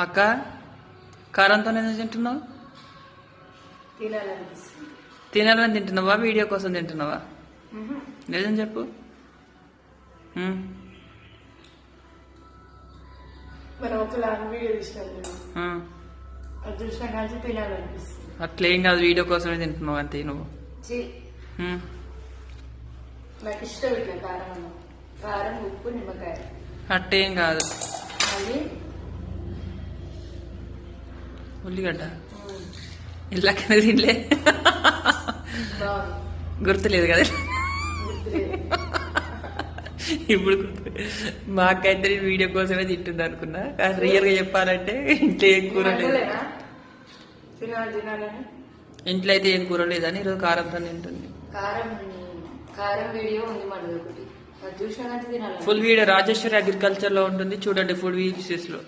అక్క కారంతో ఎందుకు తింటున్నావు? తినాలని తింటున్నావా? వీడియో కోసం తింటున్నావా. నిజం చెప్పు. అట్లేం కాదు వీడియో కోసమే తింటున్నావు అంతే నువ్వు. నాకు ఇష్టం కారం ఉప్పు నిమ్మకాయ. అట్టేం కాదు. ఉల్లిగడ్డ. మ్, ఇళ్ళకనే తినలే. గుర్తులేదు కదా. ఇప్పుడు మా అక్క అయితే నేను వీడియో కోసమే తింటుంది అనుకున్నా. కానీ రియల్గా చెప్పాలంటే ఇంట్లో ఏం కూర లేదు. ఇంట్లో అయితే ఏం కూర లేదని ఈరోజు కారంతో తింటుంది. కారం కారం వీడియో ఉంది మనది ఒకటి. అది చూసినా కానీ తినాలి. ఫుల్ వీడియో రాజేశ్వరి అగ్రికల్చర్లో ఉంటుంది. చూడండి ఫుడ్ వీడియోస్లో.